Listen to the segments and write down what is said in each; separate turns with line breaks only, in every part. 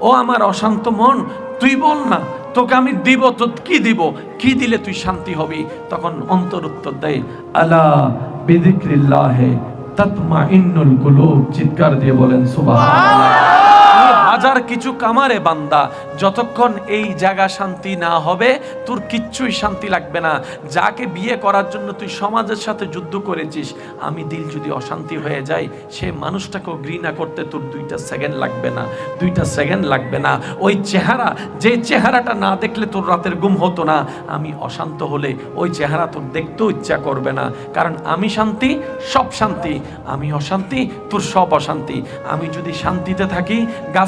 ও আমার অশান্ত মন, তুই বল না, তোকে আমি দিব, তো কি দিব? কি দিলে তুই শান্তি হবি? তখন অন্তর উত্তর দেয়, আলা বিদিক্রিল্লাহে তাতমা ইন্নুল কুলুব। চিৎকার দিয়ে বলেন, সুবহানাল্লাহ। হাজার কিছু কামারে বান্দা, যতক্ষণ এই জায়গা শান্তি না হবে, তোর কিচ্ছুই শান্তি লাগবে না। যাকে বিয়ে করার জন্য তুই সমাজের সাথে যুদ্ধ করেছিস, আমি দিল যদি অশান্তি হয়ে যায় সে মানুষটাকেও ঘৃণা করতে তোর দুইটা সেকেন্ড লাগবে না, দুইটা সেকেন্ড লাগবে না। ওই চেহারা, যে চেহারাটা না দেখলে তোর রাতের ঘুম হতো না, আমি অশান্ত হলে ওই চেহারা তোর দেখতেও ইচ্ছা করবে না। কারণ আমি শান্তি, সব শান্তি। আমি অশান্তি, তোর সব অশান্তি। আমি যদি শান্তিতে থাকি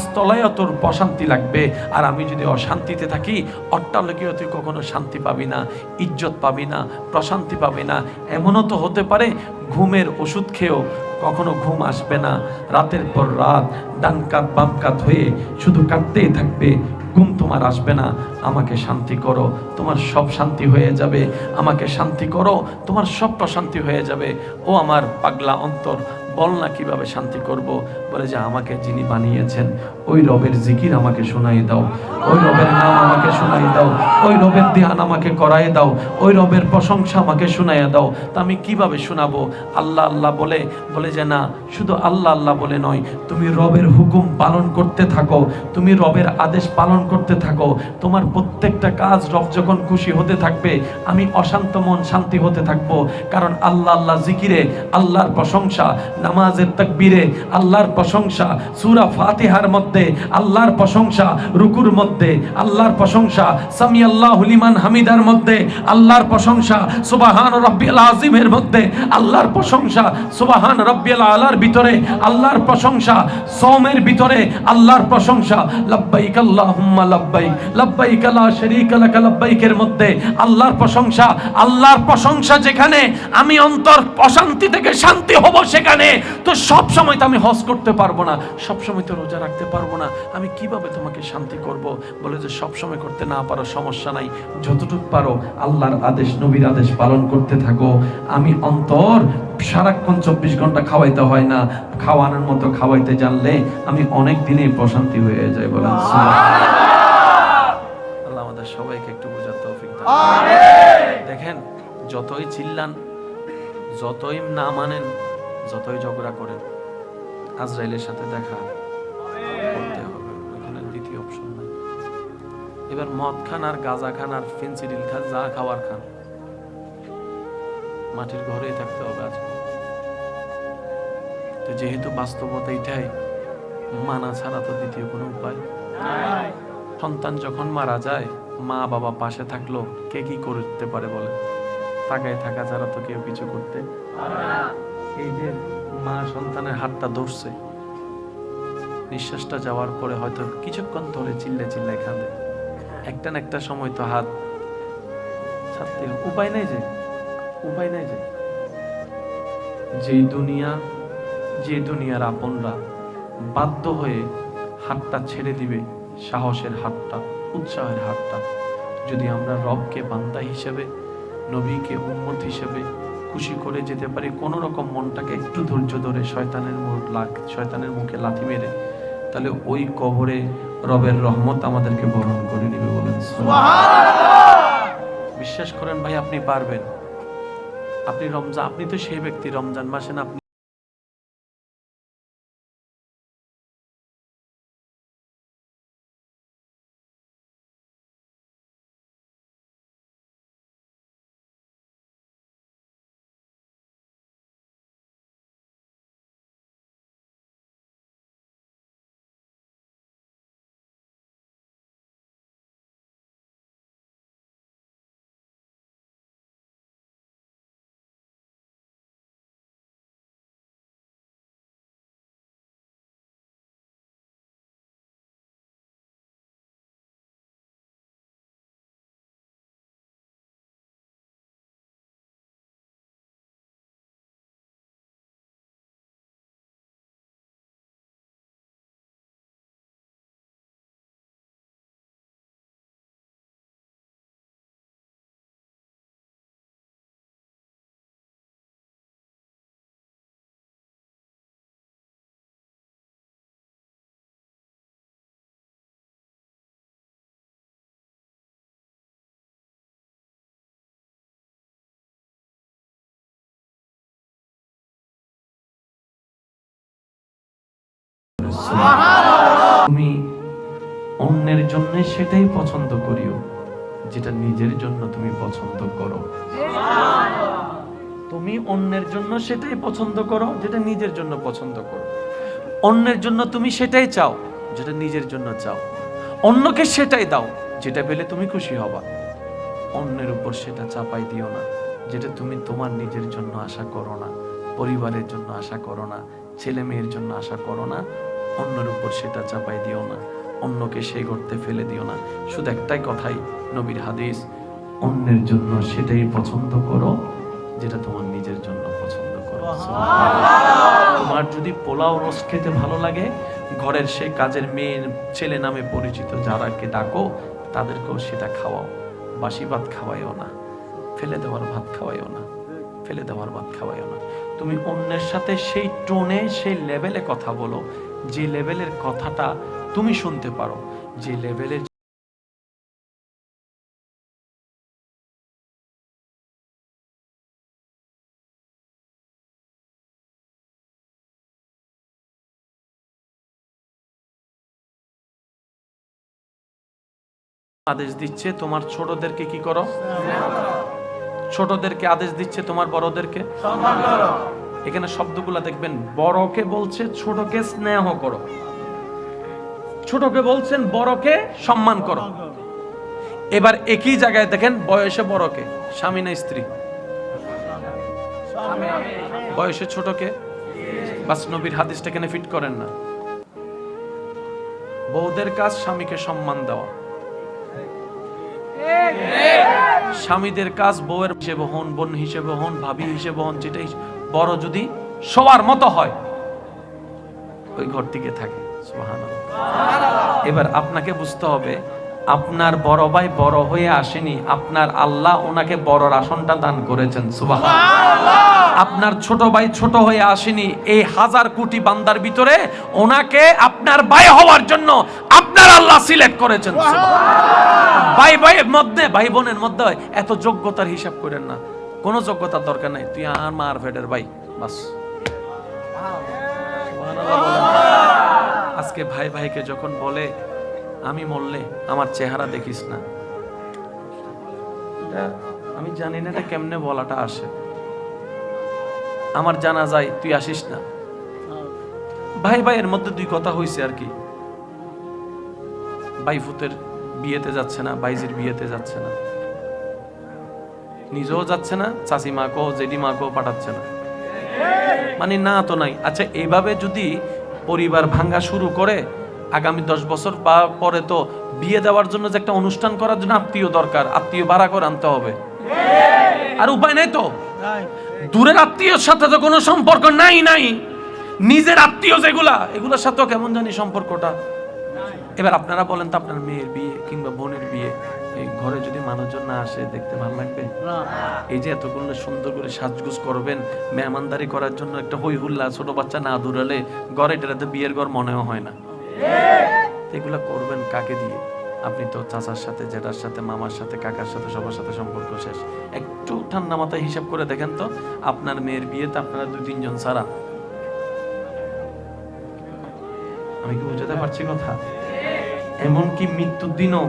গাছতলায়ও তোর প্রশান্তি লাগবে। আর আমি যদি অশান্তিতে থাকি অট্টালকেও তুই কখনো শান্তি পাবি না, ইজ্জত পাবি না, প্রশান্তি পাবি না। এমনও তো হতে পারে, ঘুমের ওষুধ খেয়েও কখনো ঘুম আসবে না। রাতের পর রাত ডান কাত বাম কাত হয়ে শুধু কাঁদতেই থাকবে, ঘুম তোমার আসবে না। আমাকে শান্তি করো, তোমার সব শান্তি হয়ে যাবে। আমাকে শান্তি করো, তোমার সব প্রশান্তি হয়ে যাবে। ও আমার পাগলা অন্তর, বল না কীভাবে শান্তি করব? বলে যে আমাকে যিনি বানিয়েছেন ওই রবের জিকির আমাকে শোনাই দাও। ওই রবের নাম আমাকে শোনাই দাও। ওই রবের ধ্যান আমাকে করাই দাও। ওই রবের প্রশংসা আমাকে শোনাইয়া দাও। তা আমি কীভাবে শোনাবো? আল্লাহ আল্লাহ বলে বলে যে না, শুধু আল্লাহ আল্লাহ বলে নয়, তুমি রবের হুকুম পালন করতে থাকো, তুমি রবের আদেশ পালন করতে থাকো, তোমার প্রত্যেকটা কাজ রব যখন খুশি হতে থাকবে, আমি অশান্ত মন শান্তি হতে থাকব। কারণ আল্লাহ আল্লাহ জিকিরে, আল্লাহর প্রশংসা, নামাজের তাকবীরে, আল্লাহর প্রশংসা, সূরা ফাতিহার মধ্যে আল্লাহর প্রশংসা, রুকুর মধ্যে আল্লাহর প্রশংসা সামি আল্লাহ লিমান হামিদার মধ্যে আল্লাহর প্রশংসা, সুবাহান রব্বিল আজিমের মধ্যে আল্লাহর প্রশংসা, সুবাহান রব্বিল আলার ভিতরে আল্লাহর প্রশংসা, সওমের ভিতরে আল্লাহর প্রশংসা, লাব্বাইক আল্লাহুম্মা লাব্বাইক লাব্বাইক লা শারীকা লাক, লাব্বাইকের মধ্যে আল্লাহর প্রশংসা আল্লাহর প্রশংসা যেখানে আমি অন্তর অশান্তি থেকে শান্তি হব সেখানে। তো সব সময় তো আমি হজ করতে পারব না সব সময় তো রোজা রাখতে পারব না। আমি কীভাবে তোমাকে শান্তি করব? বলে যে সব সময় করতে না পারো সমস্যা নাই। যতটুকু পারো আল্লাহর আদেশ নবীর আদেশ পালন করতে থাকো। আমি অন্তর সারাক্ষণ চব্বিশ ঘণ্টা খাওয়াইতে হয় না। খাওয়ানোর মতো খাওয়াইতে জানলে আমি অনেক দিনেই প্রশান্তি হয়ে যায় বলেন। আল্লাহ আমাদের সবাইকে একটু বোঝার তৌফিক দেখেন যতই চিল্লান যতই না মানেন যতই ঝগড়া করেন আজরাইলের সাথে দেখা এবার মদ খান আর গাঁজা খান আর ফেন্সিডিল খান, যা খাওয়ার খান। মাটির ঘরেই থাকতে হবে আজ তো যেহেতু বাস্তবতা এটাই, মানা ছাড়া তো দ্বিতীয় কোনো উপায়। সন্তান যখন মারা যায়, মা বাবা পাশে থাকল কে কি করতে পারে বলে? তাকায় থাকা ছাড়া তো কেউ কিছু করতে এই যে মা সন্তানের হাতটা ধরছে, নিঃশ্বাসটা যাওয়ার পরে হয়তো কিছুক্ষণ ধরে চিল্লে চিল্লে কাঁদে। একটা না একটা সময় তো হাত ছাড়তে উপায় নাই যে, উপায় নাই যে। যেই দুনিয়া, যে দুনিয়ার আপনরা বাধ্য হয়ে হাতটা ছেড়ে দিবে, সাহসের হাতটা, উৎসাহের হাতটা। যদি আমরা রবকে বান্দা হিসেবে, নবীকে উম্মত হিসেবে খুশি করে যেতে পারি, কোনো রকম মনটাকে একটু ধৈর্য ধরে শয়তানের মুখ লাখ শয়তানের মুখে লাথি মেরে, তাহলে ওই কবরে রবের রহমত আমাদেরকে বরণ করে নিবে বলেন। বিশ্বাস করেন ভাই আপনি পারবেন। আপনি রমজান আপনি তো সেই ব্যক্তি রমজান মাসে না আপনি তুমি অন্যের জন্য সেটাই পছন্দ করিও যেটা নিজের জন্য তুমি পছন্দ করো। তুমি অন্যের জন্য সেটাই পছন্দ করো যেটা নিজের জন্য পছন্দ করো। অন্যের জন্য তুমি সেটাই চাও যেটা নিজের জন্য চাও। অন্যকে সেটাই দাও যেটা পেলে তুমি খুশি হবা। অন্যের উপর সেটা চাপাই দিও না যেটা তুমি তোমার নিজের জন্য আশা করো না পরিবারের জন্য আশা করো না ছেলে মেয়ের জন্য আশা করো না অন্যের উপর সেটা চাপাই দিও না অন্যকে সেই গর্তে ফেলে দিও না। শুধু একটাই কথাই নবীর হাদিস অন্যের জন্য সেটাই পছন্দ করো যেটা তোমার নিজের জন্য পছন্দ করো। তোমার যদি পোলাও রস খেতে ভালো লাগে ঘরের সে কাজের মেয়ে ছেলে নামে পরিচিত যারাকে ডাকো তাদেরকেও সেটা খাওয়াও। বাসি ভাত খাওয়াইও না ফেলে দেওয়ার ভাত খাওয়াইও না ফেলে দেওয়ার ভাত খাওয়াইও না। তুমি অন্যের সাথে সেই টোনে সেই লেভেলে কথা বলো যে লেভেলের কথাটা তুমি শুনতে পারো যে লেভেলের আদেশ দিচ্ছে তোমার ছোটদেরকে কি করো? ছোটদেরকে আদেশ দিচ্ছে তোমার বড়দেরকে? এখানে শব্দগুলা দেখবেন, বড়কে বলছে, ছোটকে স্নেহ করো। ছোটকে বলছেন, বড়কে সম্মান করো। এবার একই জায়গায় দেখেন, বয়সে বড়কে, স্বামী না স্ত্রী? বয়সে ছোটকে? বাস নবীর হাদিসটা এখানে ফিট করেন না। বউদের কাজ স্বামীকে সম্মান দেওয়া। স্বামীদের কাজ বউয়ের হিসেবে হন, বোন হিসেবে হন, ভাবি হিসেবে হন যেটা হিস- বড় যদি সবার মতো হয়, ওই ঘর থেকে থাকে এবার আপনাকে বুঝতে হবে, আপনার বড় ভাই বড় হয়ে আসেনি, আপনার আল্লাহ ওনাকে বড়র আসনটা দান করেছেন সুবাহ আপনার ছোট ভাই ছোট হয়ে আসেনি, এই হাজার কোটি বান্দার ভিতরে ওনাকে আপনার ভাই হওয়ার জন্য আপনার আল্লাহ সিলেক্ট করেছেন। ভাই ভাইয়ের মধ্যে, ভাই বোনের মধ্যে এত যোগ্যতার হিসাব করেন না। কোনো যোগ্যতার দরকার নাই। তুই আর মা আর ফেডের ভাই, বাস। আজকে ভাই ভাইকে যখন বলে, আমি মরলে আমার চেহারা দেখিস না। আমি জানি না এটা কেমনে বলাটা আসে। আমার জানা যায় তুই আসিস না। ভাই ভাইয়ের মধ্যে দুই কথা হইছে আর কি। বাইফুতের বিয়েতে যাচ্ছে না বাইজির বিয়েতে যাচ্ছে না। নিজেও যাচ্ছে না চাচি মাকেও জেডি মাকেও পাঠাচ্ছে না। মানে না তো নাই। আচ্ছা এইভাবে যদি পরিবার ভাঙ্গা শুরু করে আগামী দশ বছর বা পরে তো বিয়ে দেওয়ার জন্য যে একটা অনুষ্ঠান করার জন্য আত্মীয় দরকার আত্মীয় ভাড়া করে আনতে হবে। আর উপায় নাই তো? দূরের আত্মীয়র সাথে তো কোনো সম্পর্ক নাই নাই। নিজের আত্মীয় যেগুলা এগুলোর সাথেও কেমন জানি সম্পর্কটা? এবার আপনারা বলেন তো আপনার মেয়ের বিয়ে কিংবা বোনের বিয়ে। এই ঘরে যদি মানুষজন না আসে দেখতে ভালো লাগবে? এই যে এতগুলো সুন্দর করে সাজগুজ করবেন মেহমানদারি করার জন্য একটা হই হুল্লা ছোট বাচ্চা না দূরালে ঘরে টেরাতে বিয়ের ঘর মনেও হয় না। এগুলা করবেন কাকে দিয়ে? আপনি তো চাচার সাথে জেঠার সাথে মামার সাথে কাকার সাথে সবার সাথে সম্পর্ক শেষ। একটু ঠান্ডা মাথায় হিসাব করে দেখেন তো আপনার মেয়ের বিয়েতে আপনারা দুই তিনজন ছাড়া। আমি কি বুঝাতে পারছি কথা? এমনকি মৃত্যুর দিনও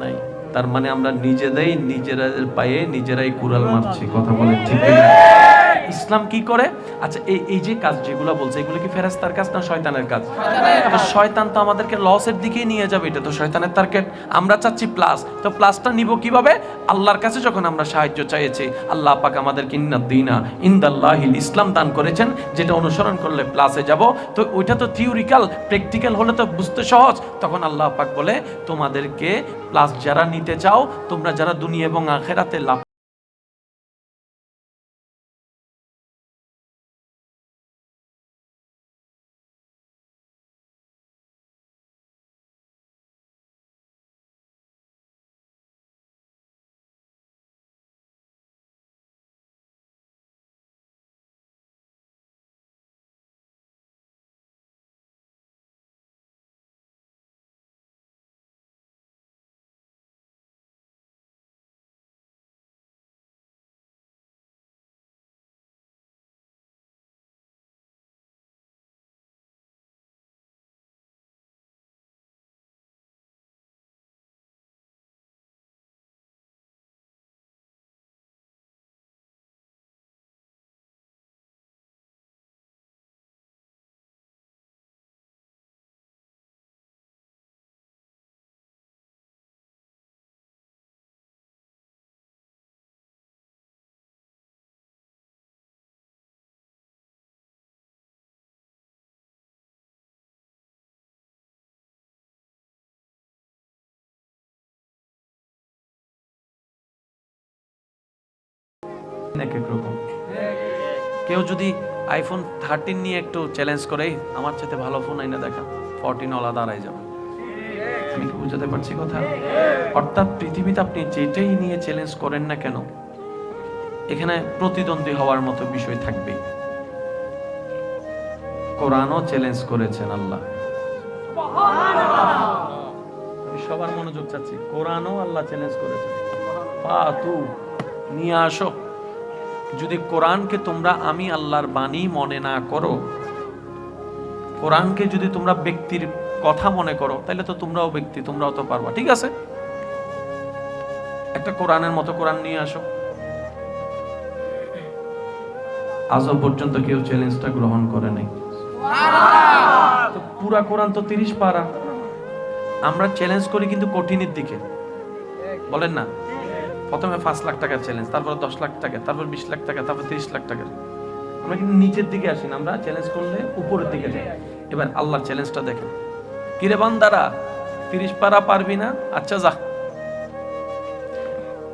নাই তার মানে আমরা নিজেরাই নিজেরা পায়ে নিজেরাই কুড়াল মারছি কথা বলে ঠিক না? ইসলাম কি করে? আচ্ছা এই এই যে কাজ যেগুলো বলছে, এগুলো কি ফেরেস্তার কাজ না শয়তানের কাজ? শয়তান তো আমাদেরকে লসের দিকেই নিয়ে যাবে, এটা তো শয়তানের টার্গেট আমরা চাচ্ছি প্লাস তো প্লাসটা নিব কীভাবে? আল্লাহর কাছে যখন আমরা সাহায্য চাইছি, আল্লাহ পাক আমাদেরকে ইন্নাদ্দিনা ইন্দাল্লাহিল ইসলাম দান করেছেন, যেটা অনুসরণ করলে প্লাসে যাব। তো ওইটা তো থিওরিক্যাল প্র্যাকটিক্যাল হলে তো বুঝতে সহজ। তখন আল্লাহ পাক বলে, তোমাদেরকে প্লাস যারা নিতে চাও, তোমরা যারা দুনিয়া এবং আখেরাতে লাভ এক এক রকম। কেউ যদি আইফোন থার্টিন নিয়ে একটু চ্যালেঞ্জ করে আমার চাইতে ভালো ফোন আইনা দেখা ফোরটিন ওলা দাঁড়ায় যাবে। আমি কি বুঝাতে পারছি কথা? অর্থাৎ পৃথিবীতে আপনি যেটাই নিয়ে চ্যালেঞ্জ করেন না কেন, এখানে প্রতিদ্বন্দ্বী হওয়ার মতো বিষয় থাকবে কোরআনও চ্যালেঞ্জ করেছেন আল্লাহ। সবার মনোযোগ চাচ্ছি, কোরআনও আল্লাহ চ্যালেঞ্জ করেছে করেছেন। তু নিয়ে আসো। যদি কোরআনকে তোমরা আমি আল্লাহর বাণী মনে না করো কোরআনকে যদি তোমরা ব্যক্তির কথা মনে করো তাহলে তো তোমরাও ব্যক্তি তোমরাও তো পারবা ঠিক আছে? একটা কোরআনের মতো কোরআন নিয়ে আসো। আজও পর্যন্ত কেউ চ্যালেঞ্জটা গ্রহণ করে নাই। তো পুরা কোরআন তো তিরিশ পারা। আমরা চ্যালেঞ্জ করি কিন্তু কঠিনের দিকে। বলেন না? প্রথমে পাঁচ লাখ টাকার চ্যালেঞ্জ তারপর দশ লাখ টাকা তারপর বিশ লাখ টাকা তারপর তিরিশ লাখ টাকা আমরা কিন্তু নিচের দিকে আসি না আমরা চ্যালেঞ্জ করলে উপরের দিকে যাই। এবার আল্লাহর চ্যালেঞ্জটা দেখেন। কিরে বান্দারা তিরিশ পারা পারবি না? আচ্ছা যা।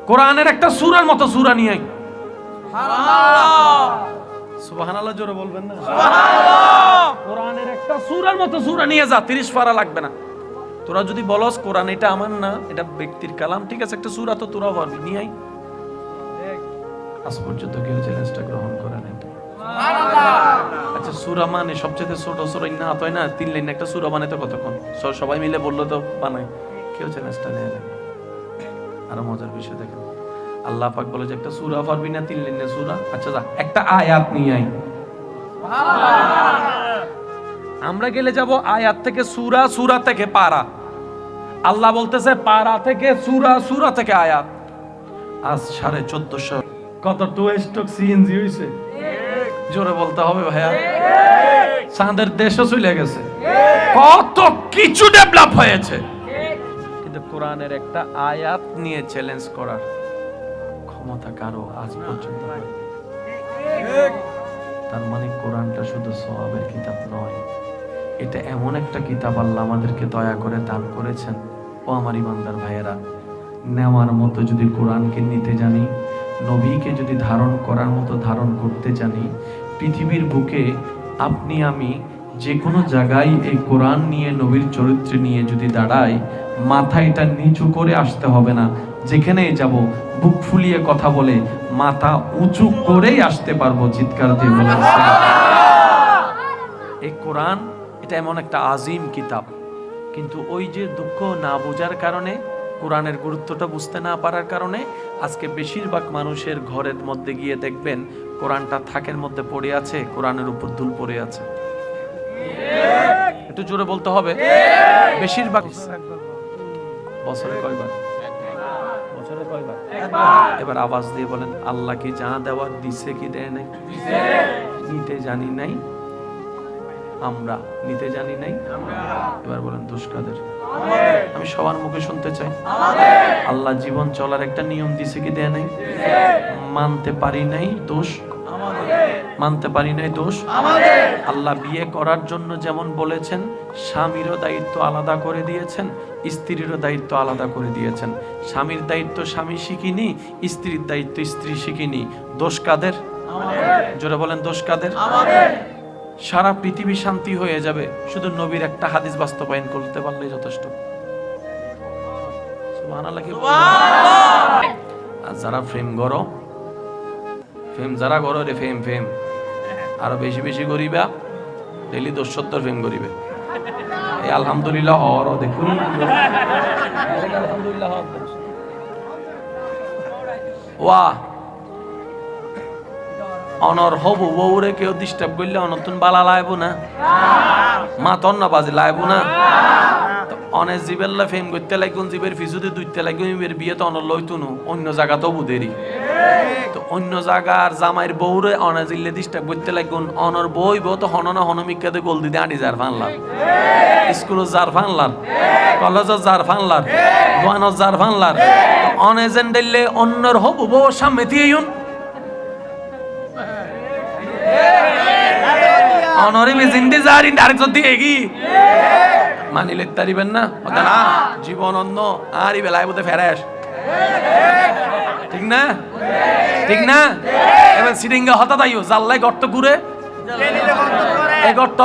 কোরআনের একটা সুরার মতো সুরা নিয়ে আই সুবাহান আল্লাহ জোরে বলবেন না? কোরআনের একটা সুরার মতো সুরা নিয়ে যা তিরিশ পারা লাগবে না। তোরা যদি বলস কোরআন এটা আমার না এটা ব্যক্তির কালাম। ঠিক আছে একটা সুরা তো তোরা পারবি নিয়ে আই আজ পর্যন্ত কেউ চ্যালেঞ্জটা গ্রহণ করে নাই। আচ্ছা সুরা মানে সবচেয়ে ছোট সুরা না হয় না? তিন লাইন একটা সুরা বানাইতে কতক্ষণ? স- সবাই মিলে বলল তো বানাই কেউ চ্যালেঞ্জটা নেয় না আরও মজার বিষয় দেখেন। আল্লাহ পাক বলে যে একটা সুরা পারবি না তিন লাইনের সুরা? আচ্ছা যা একটা আয়াত নিয়ে আই আমরা গেলে যাব আয়াত থেকে সুরা সুরা থেকে পারা। আল্লাহ বলতেছে, পারা থেকে সুরা সুরা থেকে আয়াত। আজ সাড়ে চোদ্দশো। কত টু স্টক সিএনজি হয়েছে জোরে বলতে হবে ভাইয়া। চাঁদের দেশও চলে গেছে। কত কিছু ডেভেলপ হয়েছে। কিন্তু কোরআনের একটা আয়াত নিয়ে চ্যালেঞ্জ করার ক্ষমতা কারও আজ পর্যন্ত তার মানে কোরআনটা শুধু সওয়াবের কিতাব নয়, এটা এমন একটা কিতাব আল্লাহ আমাদেরকে দয়া করে দান করেছেন। ও আমার ইমানদার ভাইয়েরা, নেওয়ার মতো যদি কোরআনকে নিতে জানি, নবীকে যদি ধারণ করার মতো ধারণ করতে জানি, পৃথিবীর বুকে আপনি, আমি যে কোনো জায়গায় এই কোরআন নিয়ে, নবীর চরিত্র নিয়ে যদি দাঁড়াই মাথা এটা নিচু করে আসতে হবে না। যেখানেই যাব, বুক ফুলিয়ে কথা বলে, মাথা উঁচু করেই আসতে পারব, চিৎকার দিয়ে বলে এই কোরআন, এটা এমন একটা আজিম কিতাব। কিন্তু ওই যে দুঃখ না বোঝার কারণে, কোরআনের গুরুত্বটা বুঝতে না পারার কারণে আজকে বেশিরভাগ মানুষের ঘরের মধ্যে গিয়ে দেখবেন, কোরআনটা থাকের মধ্যে পড়ে আছে, কোরআনের উপর দুল পড়ে আছে। একটু জোরে বলতে হবে? বেশিরভাগ বছরে কয়বার? বছরে কয়বার? এবার আওয়াজ দিয়ে বলেন, আল্লাহ কি যা দেওয়ার দিছে কি দেয় নাই? নিতে জানি নাই। আমরা নিতে জানি নাই। এবার বলেন দোষ দুষ্কাদের আমি সবার মুখে শুনতে চাই। আল্লাহ জীবন চলার একটা নিয়ম দিছে কি দেয় নাই? মানতে পারি নাই দোষ। মানতে পারি নাই দোষ। আল্লাহ বিয়ে করার জন্য যেমন বলেছেন, স্বামীরও দায়িত্ব আলাদা করে দিয়েছেন, স্ত্রীরও দায়িত্ব আলাদা করে দিয়েছেন। স্বামীর দায়িত্ব স্বামী শিখিনি, স্ত্রীর দায়িত্ব স্ত্রী শিখিনি। দোষ কাদের? জোরে বলেন, দোষ কাদের? সারা পৃথিবী শান্তি হয়ে যাবে। শুধু নবীর একটা হাদিস বাস্তবায়ন করতে পারলেই যথেষ্ট? আর যারা ফ্রেম করো ফেম যারা করো রে ফেম ফেম। আরও বেশি বেশি করিবা ডেলি দশ সত্তর ফেম করিবে এই আলহামদুলিল্লাহ হর দেখুন। আলহামদুলিল্লাহ হর। অনর হবু বউরে কেউ ডিস্টার্ব করলে অনতুন বালা লাইব না। মা তন না বাজে লাইব না। অনে জিবেল্লা ফেম করতে লাগুন জিবের ফিজুতে দুইতে লাগুন ইবের বিয়ে তো অনর লইতুনু অন্য জায়গা তো বুদেরি তো অন্য জায়গার জামাইর বউরে অনে জিল্লে ডিস্টার্ব করতে লাগুন অনর বই বউ তো হননা হনমিকাতে গোল দিতে আনি যার ফানলার স্কুলত যার ফানলার কলেজত যার ফানলার দোয়ানত যার ফানলার অনে যেন দিল্লে অন্যর হবু বউ সামনে দিয়ে অনরিবি জিন্দি জারি ডাইরেক্ট দিয়ে কি মানি লিখতে পারিবেন না ওটা না। জীবন অন্য আর ই বেলায় বোধে ফেরাস ঠিক না? ঠিক না? এবার সিরিঙ্গা হতা তাইও জাল্লাই গর্ত কুরে এই গর্ত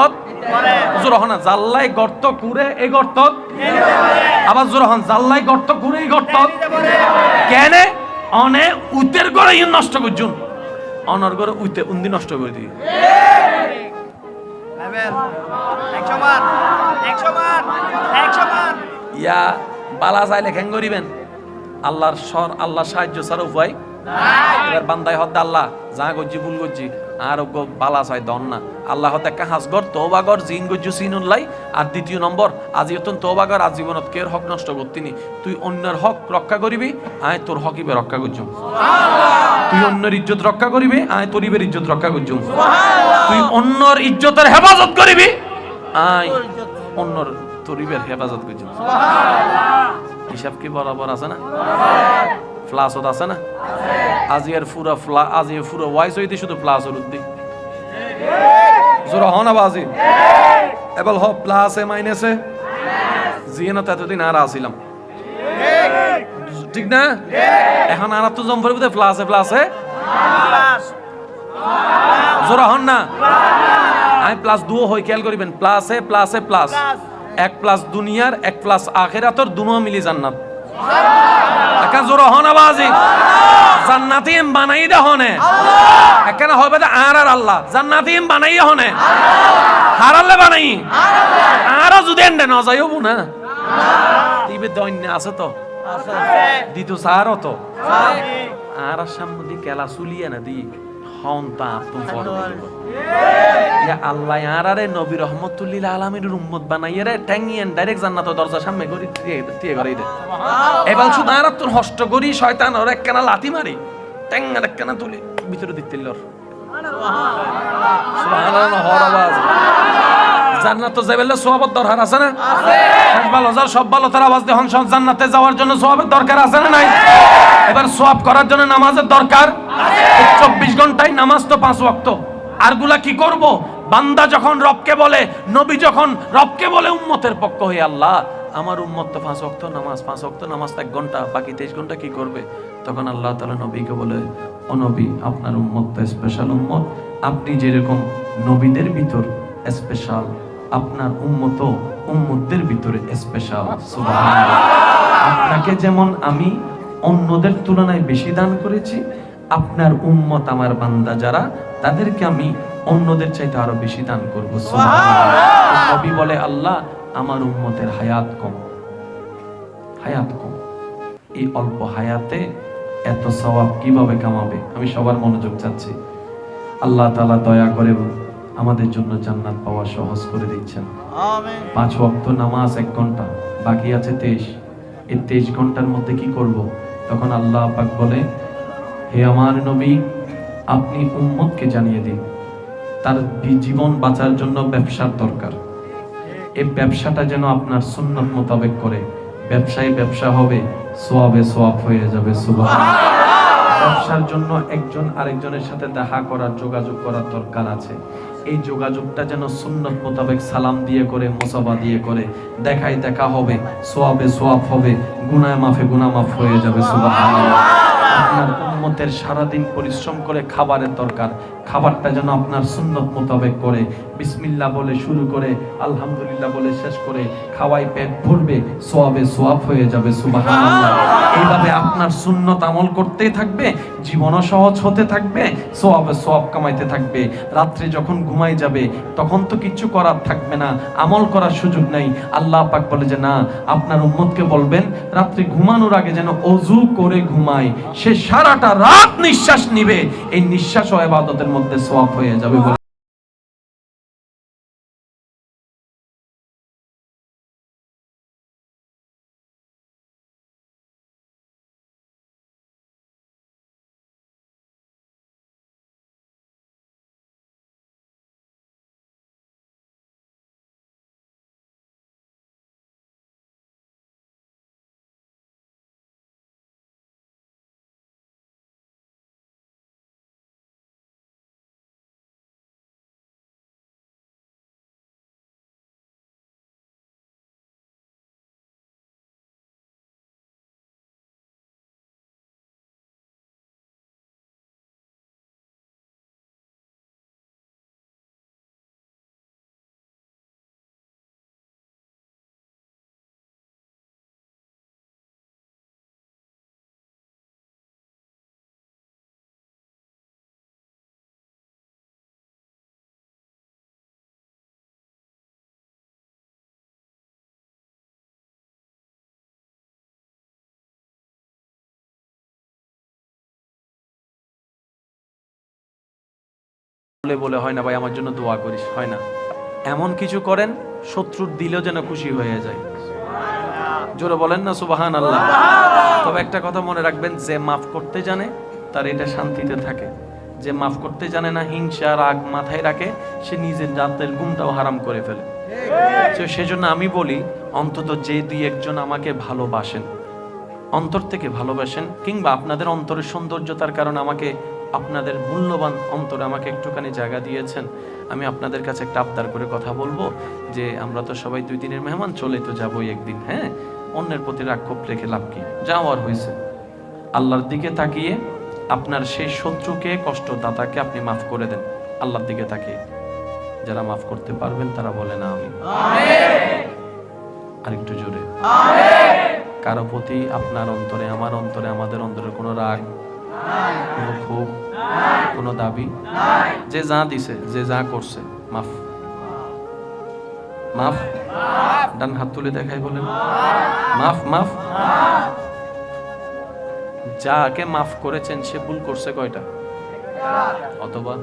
জোর হন জাল্লাই গর্ত কুরে এই গর্ত আবার জোর হন জাল্লাই গর্ত কুরে এই গর্ত কেনে? অনে উতের গড়ে নষ্ট করছুন অনর গড়ে উতে উন্দি নষ্ট করে দিই। ইয়া বালা চাইলে খ্যাং করিবেন আল্লাহর সর আল্লাহ সাহায্য ছাড়া উপায় এবার বান্দায় হদ্দা আল্লাহ। যা গজ্জি ভুল গজ্জি আর ওগো বালা চাই দন না। আল্লাহ হতে একটা হাসগর তোবাগর জিন গজ্জু সিনুল্লাই আর দ্বিতীয় নম্বর আজিয়তন তোবাগর আজীবনত কের হক নষ্ট করতিনি। তুই অন্যের হক রক্ষা করিবি আয় তোর হকিবে রক্ষা করছুম তুই অন্যের ইজ্জত রক্ষা করিবি আয় তোরিবের ইজ্জত রক্ষা করছুম তুই অন্যর ইজ্জতের হেফাজত করিবি আয় অন্যর তরিবের হেফাজত করছুম হিসাব কি বরাবর আছে না? ফ্লাসত আছে না? আজি আর ফুরা ফ্লা আজি ফুরা ওয়াইস হইতে শুধু প্লাস উদ্দি জোরা হন আবাজি। এবার হ প্লাসে মাইনাসে জিয়ে না তো এতদিন আর আসিলাম। ঠিক না? এখন আর তো জম ফরিব প্লাসে প্লাসে জোরা হন না? আমি প্লাস দুও হই, খেয়াল করিবেন। প্লাসে প্লাসে প্লাস এক প্লাস দুনিয়ার, এক প্লাস আখেরাতর, দুনো মিলি জান্নাত। একা জোর হন আবাজি। জান্নাতি বানাই দে হনে। এখানে হবে দে আর আর আল্লাহ। জান্নাতি বানাই হনে। হারালে বানাই। আর যদি এন্ডে ন যাইও না। তিবে দৈন্য আছে তো। দিত সারও তো। আর সামনে দি কেলা সুলিয়ে না দি হন তা তুম ইয়া আল্লাহ আরে নবী রহমতুল্লিল আলামিনের উম্মত বানাইয়ে রে ট্যাঙ্গিয়েন ডাইরেক্ট জান্নাত দরজা সামনে করি দিয়ে করে দে। এবার শুধু আর তোর হষ্ট করি শয়তান ওর একখানা লাথি মারি ট্যাঙ্গার একখানা তুলি ভিতরে দিতে লর সুবহানাল্লাহ। জান্নাত যাইবেলে সোয়াবের দরকার আছে না? সব ভালো যার সব ভালো তার আওয়াজ দেহন জান্নাতে যাওয়ার জন্য সোয়াবের দরকার আছে না নাই? এবার সোয়াব করার জন্য নামাজের দরকার? চব্বিশ ঘন্টায় নামাজ তো পাঁচ ওয়াক্ত। আরগুলা কি করব? বান্দা যখন রবকে বলে নবী যখন রবকে বলে উম্মতের পক্ষ হয়ে আল্লাহ আমার উম্মত তো পাঁচ অক্ত নামাজ পাঁচ অক্ত নামাজ এক ঘণ্টা বাকি তেইশ ঘণ্টা কি করবে? তখন আল্লাহ তালা নবীকে বলে ও নবী আপনার উম্মত তো স্পেশাল উম্মত। আপনি যেরকম নবীদের ভিতর স্পেশাল আপনার উম্মত উম্মতদের ভিতরে স্পেশাল আপনাকে যেমন আমি অন্যদের তুলনায় বেশি দান করেছি। আপনার উম্মত আমার বান্দা যারা তাদেরকে আমি অন্যদের চাইতে আরও বেশি দান করব। নবী বলে আল্লাহ আমার উম্মতের হায়াত কম। হায়াত কম। এই অল্প হায়াতে এত সওয়াব কীভাবে কামাবে? আমি সবার মনোযোগ চাচ্ছি। আল্লাহ তালা দয়া করে আমাদের জন্য জান্নাত পাওয়া সহজ করে দিচ্ছেন। পাঁচ ওয়াক্ত নামাজ এক ঘণ্টা বাকি আছে তেইশ। এই তেইশ ঘণ্টার মধ্যে কি করব? তখন আল্লাহ পাক বলে, হে আমার নবী, আপনি উম্মতকে জানিয়ে দিন। তার জীবন বাঁচার জন্য ব্যবসার দরকার। এই ব্যবসাটা যেন আপনার সুন্নত মোতাবেক করে। ব্যবসায় ব্যবসা হবে, সোয়াবে সোয়াব হয়ে যাবে সুবাহ ব্যবসার জন্য একজন আরেকজনের সাথে দেখা করার, যোগাযোগ করার দরকার আছে। এই যোগাযোগটা যেন সুন্নত মোতাবেক সালাম দিয়ে করে মোসাবা দিয়ে করে দেখাই দেখা হবে, সোয়াবে সোয়াব হবে, গুনায় মাফে গুনা মাফ হয়ে যাবে, সুবহানাল্লাহ। আপনার উম্মতের সারাদিন পরিশ্রম করে খাবারের দরকার। খাবারটা যেন আপনার সুন্নত মোতাবেক করে। বিসমিল্লাহ বলে শুরু করে, আলহামদুলিল্লাহ বলে শেষ করে, খাওয়াই পেট ভরবে, সোয়াবে সোয়াব হয়ে যাবে, সুবহানাল্লাহ। এইভাবে আপনার সুন্নত আমল করতেই থাকবে, জীবনও সহজ হতে থাকবে, সোয়াবে সোয়াব কামাইতে থাকবে। রাত্রে যখন ঘুমাই যাবে, তখন তো কিচ্ছু করার থাকবে না, আমল করার সুযোগ নাই। আল্লাহ পাক বলে যে, না, আপনার উম্মতকে বলবেন, রাত্রে ঘুমানোর আগে যেন অজু করে ঘুমায় সে সারাটা রাত নিঃশ্বাস নিবে। এই নিঃশ্বাস ও আবাদতের মধ্যে সোয়াব হয়ে যাবে বলে বলে হয় না, ভাই, আমার জন্য দোয়া করিস। হয় না। এমন কিছু করেন, শত্রুর দিলেও যেন খুশি হয়ে যায়। জোরে বলেন না সুবাহান আল্লাহ তবে একটা কথা মনে রাখবেন, যে মাফ করতে জানে, তার এটা শান্তিতে থাকে। যে মাফ করতে জানে না, হিংসা, রাগ মাথায় রাখে, সে নিজের জাতের গুমটাও হারাম করে ফেলে। সেজন্য আমি বলি, অন্তত যে দুই একজন আমাকে ভালোবাসেন, অন্তর থেকে ভালোবাসেন, কিংবা আপনাদের অন্তরের সৌন্দর্যতার কারণে আমাকে আপনাদের মূল্যবান অন্তরে আমাকে একটুখানি জায়গা দিয়েছেন। আমি আপনাদের কাছে একটা আবদার করে কথা বলব যে আমরা তো সবাই দুই দিনের মেহমান চলে তো যাবোই একদিন হ্যাঁ? অন্যের প্রতি রাক্ষোভ রেখে লাভ কি? যাওয়ার হয়েছে। আল্লাহর দিকে তাকিয়ে আপনার সেই শত্রুকে কষ্টদাতাকে আপনি মাফ করে দেন। আল্লাহর দিকে তাকিয়ে। যারা মাফ করতে পারবেন তারা বলে না আমি আরেকটু জোরে। কারও প্রতি আপনার অন্তরে আমার অন্তরে আমাদের অন্তরে কোনো রাগ কোনো ক্ষোভ কোনো দাবি? যে যা দিছে, যে যা করছে, মাফ। মাফ? ডান হাত তুলে দেখাই বলেন। মাফ মাফ? যাকে মাফ করেছেন, সে ভুল করছে কয়টা? অথবা?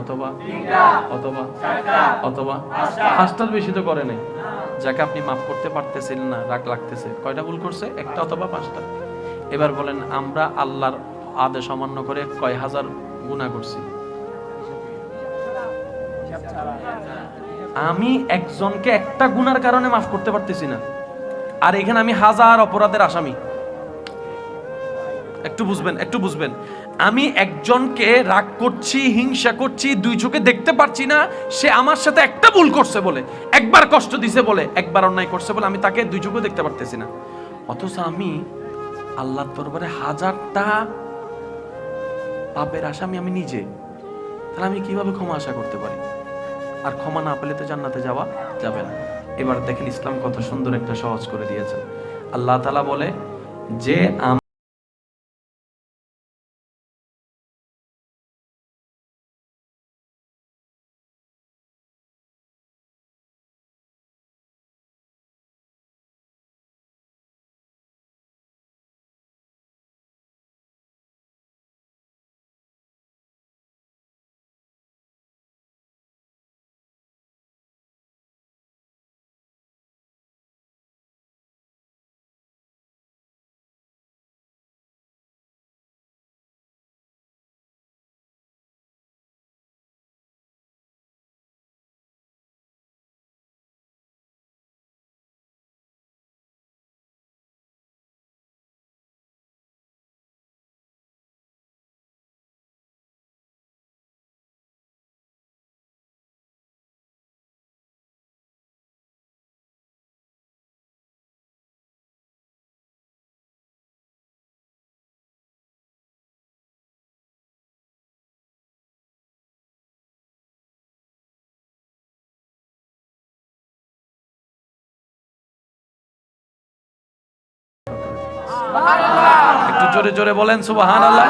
অথবা? অথবা? অথবা? বেশি তো করে নাই। যাকে আপনি মাফ করতে পারতেছিলেন না, রাগ লাগতেছে। কয়টা ভুল করছে? একটা অথবা পাঁচটা। এবার বলেন, আমরা আল্লাহর আদেশ অমান্য করে কয় হাজার গুণা করছি। আমি একজনকে একটা গুনার কারণে মাফ করতে পারতেছি না। আর এখানে আমি হাজার অপরাধের আসামি। একটু বুঝবেন একটু বুঝবেন। আমি একজনকে রাগ করছি, হিংসা করছি, দুই চোখে দেখতে পারছি না, সে আমার সাথে একটা ভুল করছে বলে, একবার কষ্ট দিছে বলে, একবার অন্যায় করছে বলে আমি তাকে দুই চোখে দেখতে পারতেছি না। অথচ আমি আল্লাহর দরবারে হাজারটা পাপের আসামি আমি নিজে। তাহলে আমি কীভাবে ক্ষমা আশা করতে পারি? আর ক্ষমা না পেলে তো জান্নাতে যাওয়া যাবে না। এবার দেখেন ইসলাম কত সুন্দর একটা সহজ করে দিয়েছে। আল্লাহ তালা বলে, যে একটু জোরে জোরে বলেন সুবাহান আল্লাহ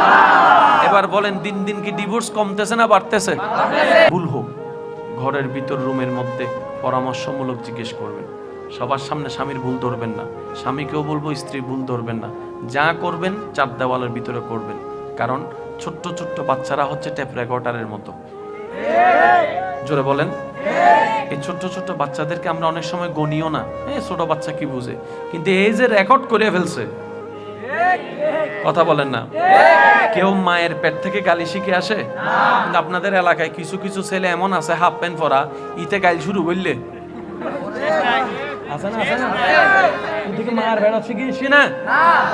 এবার বলেন, দিন দিন কি ডিভোর্স কমতেছে না বাড়তেছে? ভুল হোক, ঘরের ভিতর রুমের মধ্যে পরামর্শমূলক জিজ্ঞেস করবেন। সবার সামনে স্বামীর ভুল ধরবেন না। স্বামীকেও বলব স্ত্রী ভুল ধরবেন না। যা করবেন চার দেওয়ালের ভিতরে করবেন। কারণ ছোট্ট ছোট্ট বাচ্চারা হচ্ছে ট্যাপ রেকর্ডারের মতো। জোরে বলেন। এই ছোট্ট ছোট্ট বাচ্চাদেরকে আমরা অনেক সময় গনিও না। হ্যাঁ ছোট বাচ্চা কি বুঝে? কিন্তু এই যে রেকর্ড করে ফেলছে কথা বলেন না। কেউ মায়ের পেট থেকে গালি শিখে আসে? কিন্তু আপনাদের এলাকায় কিছু কিছু ছেলে এমন আছে, হাফ প্যান্ট পরা, ইতে গাইল শুরু না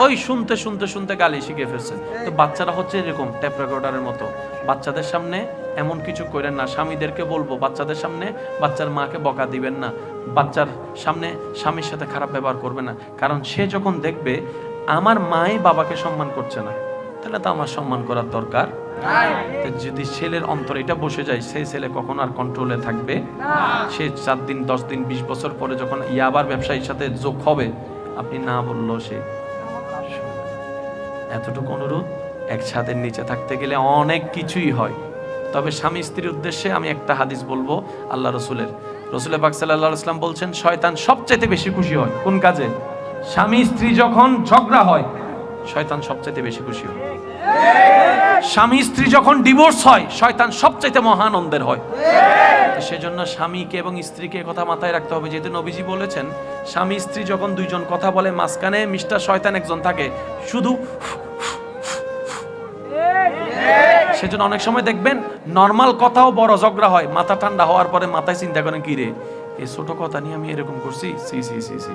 ওই শুনতে শুনতে শুনতে গালি শিখে ফেলছে। তো বাচ্চারা হচ্ছে এরকম ট্যাপ রেকর্ডারের মতো। বাচ্চাদের সামনে এমন কিছু করেন না। স্বামীদেরকে বলব, বাচ্চাদের সামনে বাচ্চার মাকে বকা দিবেন না। বাচ্চার সামনে স্বামীর সাথে খারাপ ব্যবহার করবে না। কারণ সে যখন দেখবে আমার মাই বাবাকে সম্মান করছে না তাহলে তো আমার সম্মান করার দরকার। যদি ছেলের অন্তর এটা বসে যায় সেই ছেলে কখন আর কন্ট্রোলে থাকবে? সে চার দিন দশ দিন বিশ বছর পরে যখন ইয়াবার ব্যবসায়ীর সাথে যোগ হবে আপনি না বলল সে। এতটুকু অনুরোধ এক ছাদের নিচে থাকতে গেলে অনেক কিছুই হয়। তবে স্বামী স্ত্রীর উদ্দেশ্যে আমি একটা হাদিস বলব আল্লাহ রসুলের। রসুলের পাক সাল্লাহ ইসলাম বলছেন শয়তান সবচাইতে বেশি খুশি হয়। কোন কাজে? স্বামী স্ত্রী যখন ঝগড়া হয়, শয়তান সবচাইতে বেশি খুশি হয়। স্বামী স্ত্রী যখন ডিভোর্স হয়, শয়তান সবচাইতে মহানন্দের হয়। সেজন্য স্বামীকে এবং স্ত্রীকে কথা মাথায় রাখতে হবে। যেহেতু নবীজি বলেছেন, স্বামী স্ত্রী যখন দুইজন কথা বলে, মাঝখানে মিস্টার শয়তান একজন থাকে, শুধু সেজন্য অনেক সময় দেখবেন নর্মাল কথাও বড় ঝগড়া হয়, মাথা ঠান্ডা হওয়ার পরে মাথায় চিন্তা করেন কি রে এই ছোট কথা নিয়ে আমি এরকম করছি? C C C C.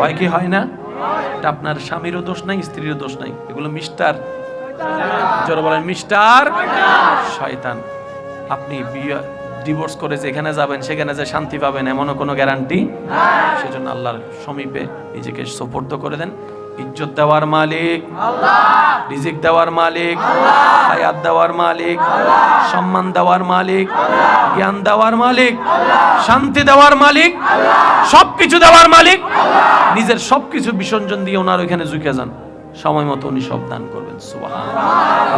হয় কি হয় না? এটা আপনার স্বামীরও দোষ নাই স্ত্রীরও দোষ নাই। এগুলো মিস্টার জোর বলেন মিস্টার শয়তান। আপনি ডিভোর্স করে যেখানে যাবেন সেখানে যে শান্তি পাবেন এমনও কোনো গ্যারান্টি সেজন্য আল্লাহর সমীপে নিজেকে সোপর্দ করে দেন। ইজ্জত দেওয়ার মালিক। রিজিক দেওয়ার মালিক। হায়াত দেওয়ার মালিক। সম্মান দেওয়ার মালিক। জ্ঞান দেওয়ার মালিক। শান্তি দেওয়ার মালিক। সবকিছু দেওয়ার মালিক। নিজের সবকিছু বিসর্জন দিয়ে ওনার ওইখানে ঝুঁকে যান। সময় মতো উনি সব দান করবেন। সুবহান